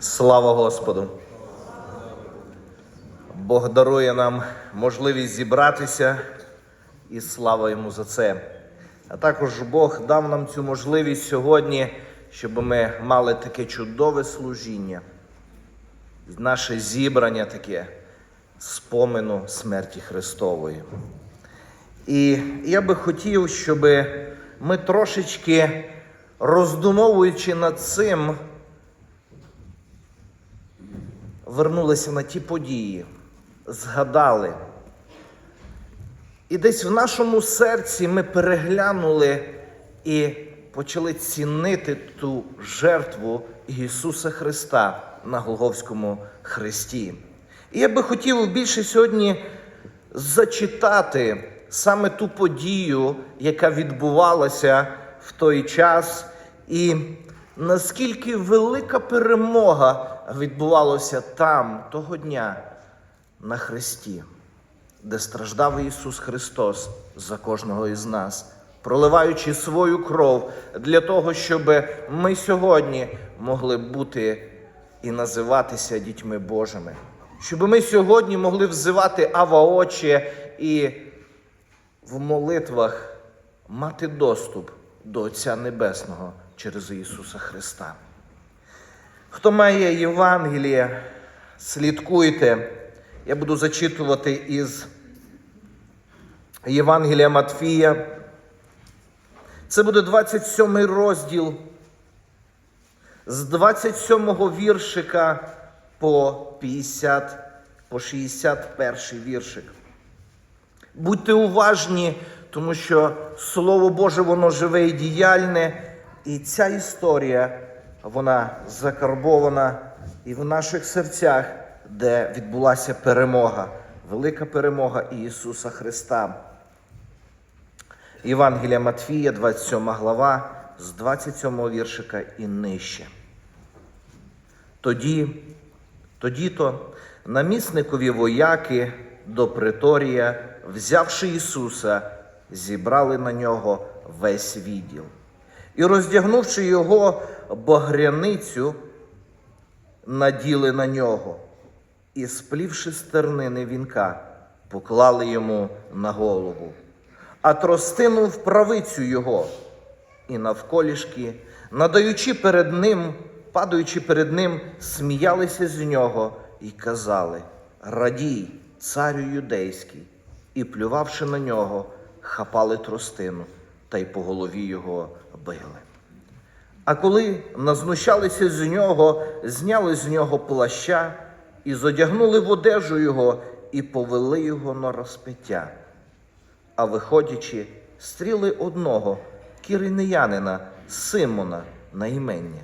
Слава Господу! Бог дарує нам можливість зібратися і слава йому за це. А також Бог дав нам цю можливість сьогодні, щоб ми мали таке чудове служіння, наше зібрання таке спомину смерті Христової. І я би хотів, щоб ми трошечки роздумовуючи над цим, вернулися на ті події, згадали. І десь в нашому серці ми переглянули і почали цінити ту жертву Ісуса Христа на Голговському хресті. І я би хотів більше сьогодні зачитати саме ту подію, яка відбувалася в той час, і наскільки велика перемога відбувалася там, того дня, на хресті, де страждав Ісус Христос за кожного із нас, проливаючи свою кров для того, щоб ми сьогодні могли бути і називатися дітьми Божими. Щоб ми сьогодні могли взивати Ава Отче і в молитвах мати доступ до Отця Небесного через Ісуса Христа. Хто має Євангеліє, слідкуйте. Я буду зачитувати із Євангелія Матфія. Це буде 27 розділ з 27 віршика по 50, по 61 віршик. Будьте уважні, тому що Слово Боже, воно живе і діяльне, і ця історія, вона закарбована і в наших серцях, де відбулася перемога, велика перемога Ісуса Христа. Євангелія Матфія, 27 глава, з 27 віршика і нижче. Тоді, тоді-то намісникові вояки до приторія, взявши Ісуса, зібрали на нього весь відділ. І роздягнувши його багряницю, наділи на нього, і, сплівши стернини вінка, поклали йому на голову, а тростину в правицю його, і навколішки, надаючи перед ним, падаючи перед ним, сміялися з нього і казали: Радій, царю юдейський, і, плювавши на нього, хапали тростину та й по голові його били. А коли назнущалися з нього, зняли з нього плаща і зодягнули в одежу його і повели його на розпиття. А виходячи, стріли одного кіринеянина Симона на імення.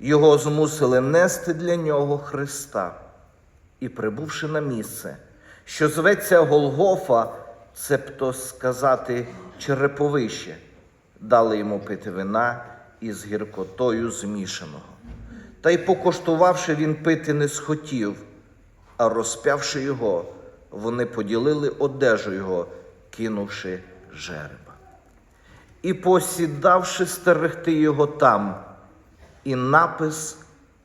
Його змусили нести для нього Христа. І, прибувши на місце, що зветься Голгофа, цебто сказати череповище, дали йому пити вина із гіркотою змішаного. Та й покоштувавши, він пити не схотів, а розп'явши його, вони поділили одежу його, кинувши жереба. І посідавши стерегти його там, і напис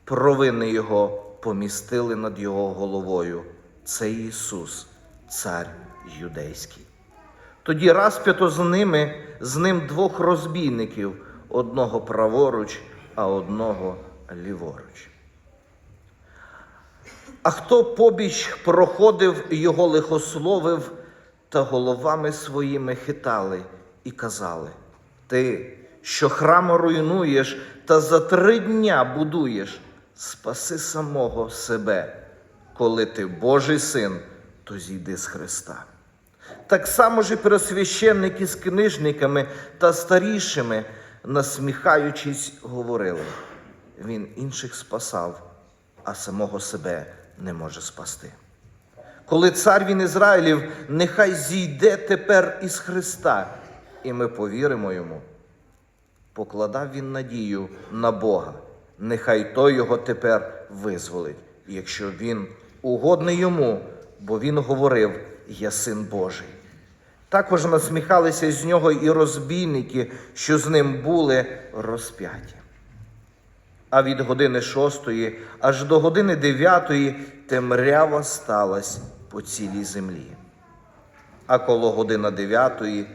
провини його помістили над його головою. Це Ісус, Цар Юдейський. Тоді розп'ято з ними, з ним двох розбійників, одного праворуч, а одного ліворуч. А хто побіч проходив, його лихословив, та головами своїми хитали і казали: Ти, що храм руйнуєш, та за три дня будуєш, спаси самого себе, коли ти Божий син, то зійди з Христа. Так само ж і пересвященники з книжниками та старішими, насміхаючись, говорили: Він інших спасав, а самого себе не може спасти. Коли цар він Ізраїлів, нехай зійде тепер із Христа, і ми повіримо йому. Покладав він надію на Бога, нехай той його тепер визволить, якщо він угодний йому, бо він говорив: Я син Божий. Також насміхалися з нього і розбійники, що з ним були розп'яті. а від години шостої аж до години дев'ятої темрява сталась по цілій землі. А коло година дев'ятої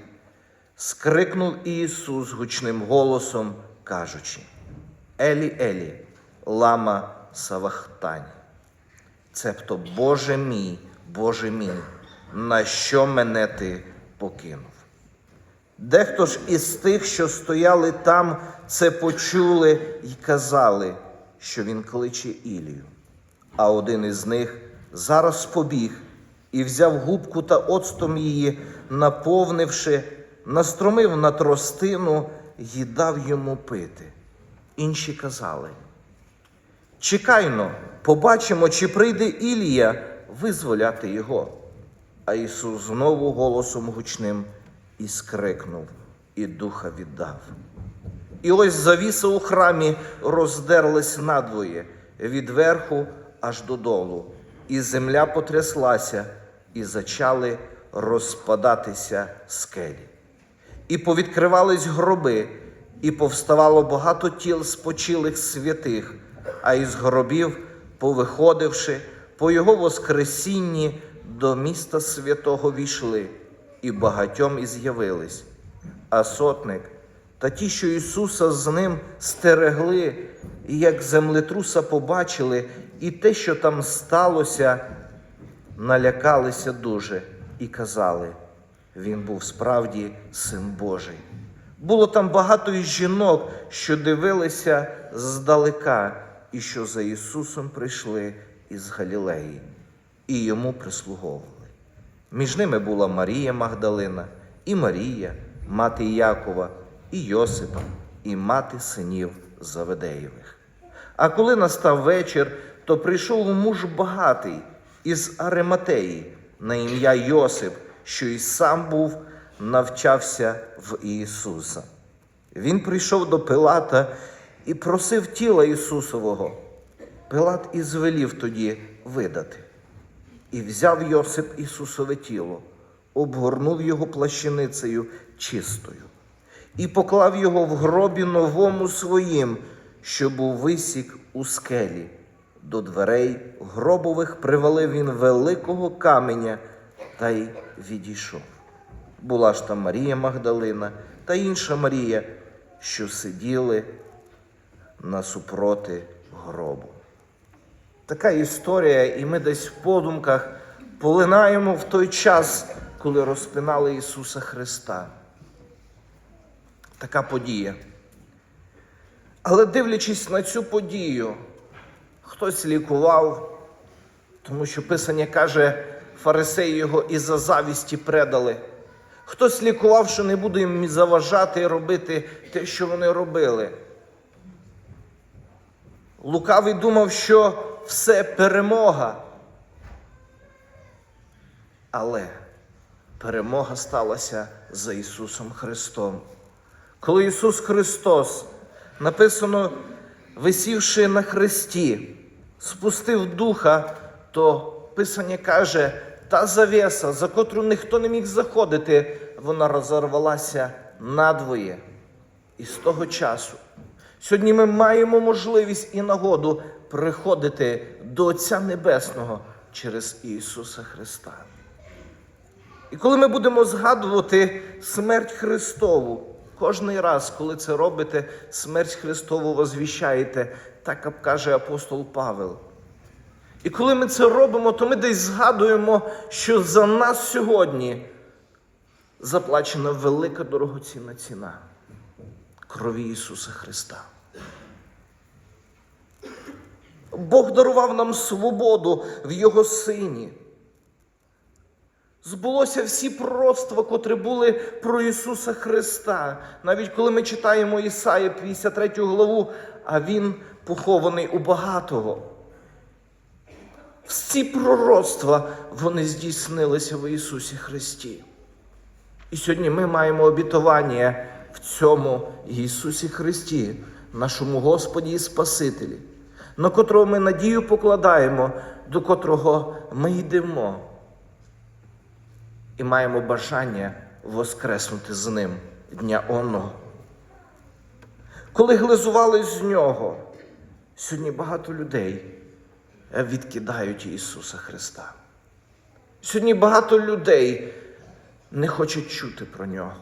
скрикнув Ісус гучним голосом, кажучи: Елі, Елі, лама Савахтань. Цебто, Боже мій, Боже мій, на що мене ти покинув? Дехто ж із тих, що стояли там, це почули й казали, що він кличе Ілію. А один із них зараз побіг і взяв губку та оцтом її, наповнивши, настромив на тростину й дав йому пити. Інші казали. Чекайно, побачимо, чи прийде Ілія визволяти його. А Ісус знову голосом гучним і скрикнув, і духа віддав. І ось завіса у храмі роздерлась надвоє від верху аж додолу, і земля потряслася, і зачали розпадатися скелі. І повідкривались гроби, і повставало багато тіл спочилих святих, а із гробів, повиходивши, по його воскресінні до міста святого війшли, і багатьом і з'явились. А сотник та ті, що Ісуса з ним стерегли, і як землетруса побачили, і те, що там сталося, налякалися дуже і казали, він був справді син Божий. Було там багато і жінок, що дивилися здалека, і що за Ісусом прийшли із Галілеї, і йому прислуговували. Між ними була Марія Магдалина, і Марія, мати Якова, і Йосипа, і мати синів Заведеєвих. А коли настав вечір, то прийшов муж багатий із Арематеї на ім'я Йосип, що й сам був навчався в Ісуса. Він прийшов до Пилата і просив тіла Ісусового. Пилат і звелів тоді видати. І взяв Йосип Ісусове тіло, обгорнув його плащаницею чистою, і поклав його в гробі новому своїм, що був висік у скелі. До дверей гробових привалив він великого каменя та й відійшов. Була ж там Марія Магдалина та інша Марія, що сиділи насупроти гробу. Така історія, і ми десь в подумках полинаємо в той час, коли розпинали Ісуса Христа. Така подія. Але дивлячись на цю подію, хтось лікував, тому що Писання каже, фарисеї його із-за завісті предали. Хтось лікував, що не буде їм заважати і робити те, що вони робили. Лукавий думав, що все перемога. Але перемога сталася за Ісусом Христом. Коли Ісус Христос, написано, висівши на хресті, спустив духа, то Писання каже, та завеса, за котру ніхто не міг заходити, вона розорвалася надвоє. І з того часу сьогодні ми маємо можливість і нагоду приходити до Отця Небесного через Ісуса Христа. І коли ми будемо згадувати смерть Христову, кожний раз, коли це робите, смерть Христову возвіщаєте, так як каже апостол Павел. І коли ми це робимо, то ми десь згадуємо, що за нас сьогодні заплачена велика дорогоцінна ціна крові Ісуса Христа. Бог дарував нам свободу в Його Сині. Збулося всі пророцтва, котрі були про Ісуса Христа. Навіть коли ми читаємо Ісаї 53 главу, а Він похований у багатого. Всі пророцтва вони здійснилися в Ісусі Христі. І сьогодні ми маємо обітування в цьому Ісусі Христі, нашому Господі і Спасителі, на котрого ми надію покладаємо, до котрого ми йдемо. І маємо бажання воскреснути з ним дня оного. Коли глизували з нього, Сьогодні багато людей відкидають Ісуса Христа. Сьогодні багато людей не хочуть чути про нього.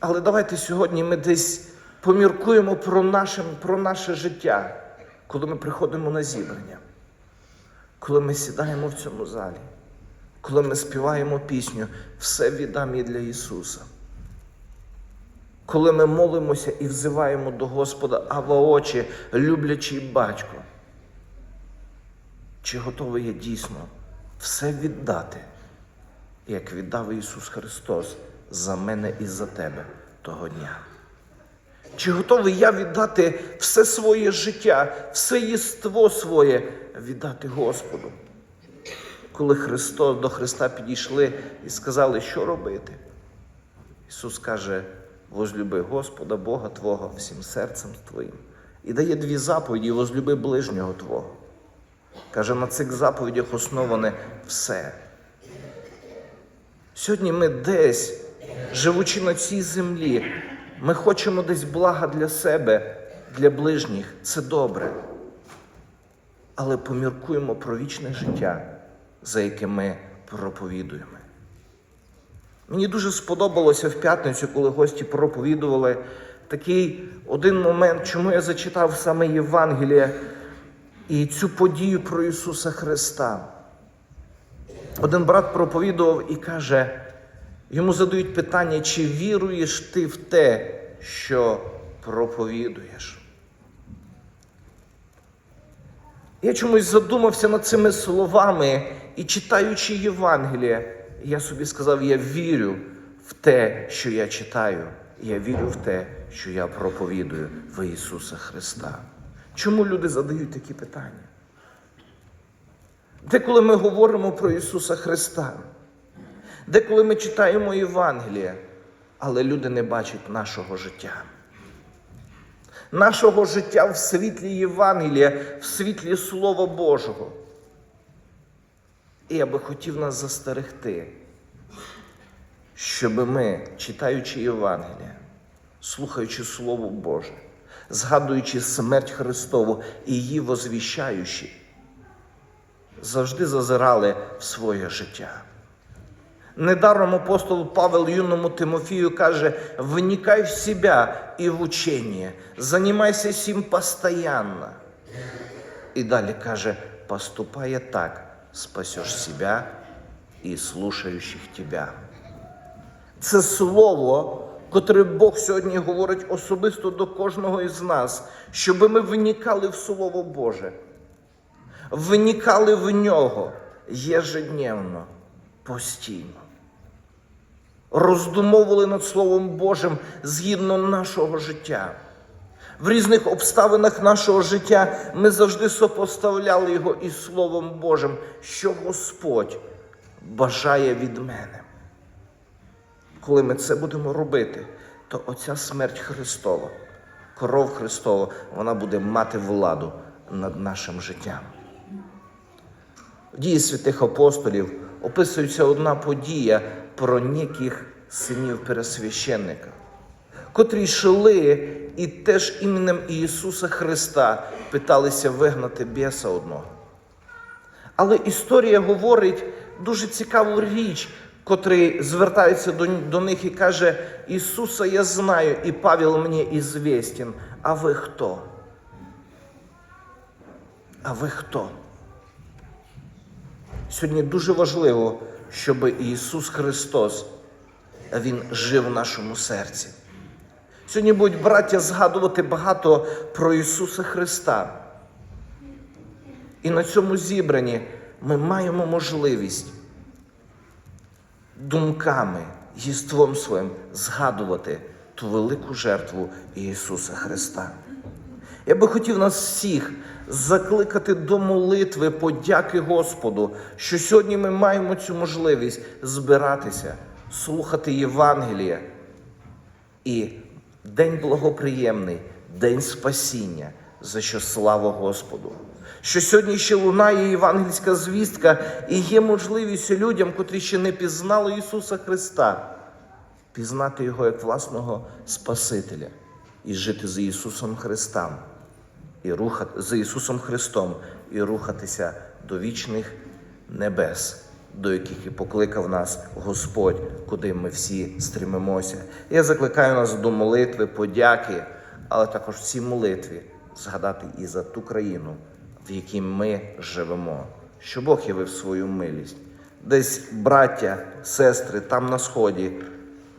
Але давайте сьогодні ми десь поміркуємо про наше, про наше життя, коли ми приходимо на зібрання, коли ми сідаємо в цьому залі, коли ми співаємо пісню Все віддам і для Ісуса. Коли ми молимося і взиваємо до Господа Ава очі, люблячий батько, чи готовий я дійсно все віддати, як віддав Ісус Христос за мене і за тебе того дня? Чи готовий я віддати все своє життя, все єство своє віддати Господу? Коли Христос до Христа підійшли і сказали, що робити? Ісус каже, возлюби Господа Бога Твого всім серцем Твоїм. І дає дві заповіді, возлюби ближнього Твого. Каже, на цих заповідях основане все. Сьогодні ми десь, живучи на цій землі, ми хочемо десь блага для себе, для ближніх. Це добре. Але поміркуємо про вічне життя, за яке ми проповідуємо. Мені дуже сподобалося в п'ятницю, коли гості проповідували такий один момент, чому я зачитав саме Євангеліє і цю подію про Ісуса Христа. Один брат проповідував і каже, йому задають питання, чи віруєш ти в те, що проповідуєш? Я чомусь задумався над цими словами і читаючи Євангеліє, я собі сказав: я вірю в те, що я читаю. Я вірю в те, що я проповідую в Ісуса Христа. Чому люди задають такі питання? Деколи ми говоримо про Ісуса Христа, деколи ми читаємо Євангеліє, але люди не бачать нашого життя. Нашого життя в світлі Євангелія, в світлі Слова Божого. І я би хотів нас застерегти, щоб ми, читаючи Євангелія, слухаючи Слово Боже, згадуючи смерть Христову і її возвіщаючи, завжди зазирали в своє життя. Недаром апостол Павел юному Тимофію каже: вникай в себя и в учение, занимайся сим постоянно. І далі каже, поступая так, спасеш себя і слушаючих тебя. Це слово, котре Бог сьогодні говорить особисто до кожного із нас, щоб ми вникали в Слово Боже, вникали в нього єжедневно, постійно. Роздумовували над Словом Божим згідно нашого життя. В різних обставинах нашого життя ми завжди сопоставляли його із Словом Божим, що Господь бажає від мене. Коли ми це будемо робити, то оця смерть Христова, кров Христова, вона буде мати владу над нашим життям. Дії святих апостолів описується одна подія про неких синів пересвященника, котрі йшли і теж іменем Ісуса Христа питалися вигнати біса одного. Але історія говорить дуже цікаву річ, котрий звертається до, до них і каже: Ісуса я знаю, і Павел мені ізвістен. А ви хто? А ви хто? Сьогодні дуже важливо, щоб Ісус Христос Він жив в нашому серці. Сьогодні будуть браття згадувати багато про Ісуса Христа. І на цьому зібранні ми маємо можливість думками, єством своїм згадувати ту велику жертву Ісуса Христа. Я би хотів нас всіх закликати до молитви, подяки Господу, що сьогодні ми маємо цю можливість збиратися, слухати Євангелія. І день благоприємний, день спасіння, за що слава Господу. Що сьогодні ще лунає євангельська звістка, і є можливість людям, котрі ще не пізнали Ісуса Христа, пізнати Його як власного Спасителя і жити за Ісусом Христом і рухати за Ісусом Христом і рухатися до вічних небес, до яких і покликав нас Господь, куди ми всі стремимося. Я закликаю нас до молитви, подяки, але також в цій молитві згадати і за ту країну, в якій ми живемо, що Бог явив свою милість. Десь браття, сестри там на сході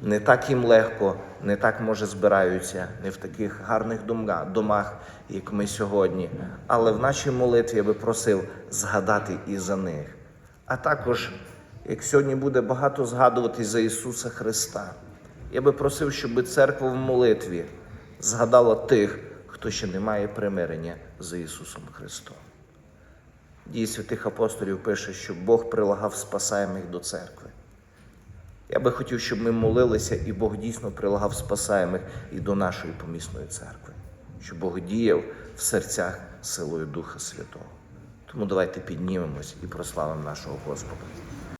не так їм легко, не так може збираються, не в таких гарних домах, як ми сьогодні. Але в нашій молитві я би просив згадати і за них. А також, як сьогодні буде багато згадувати за Ісуса Христа, я би просив, щоб церква в молитві згадала тих, хто ще не має примирення за Ісусом Христом. Дії святих апостолів пише, що Бог прилагав спасаємих до церкви. Я би хотів, щоб ми молилися, і Бог дійсно прилагав спасаємих і до нашої помісної церкви, щоб Бог діяв в серцях силою Духа Святого. Тому давайте піднімемось і прославимо нашого Господа.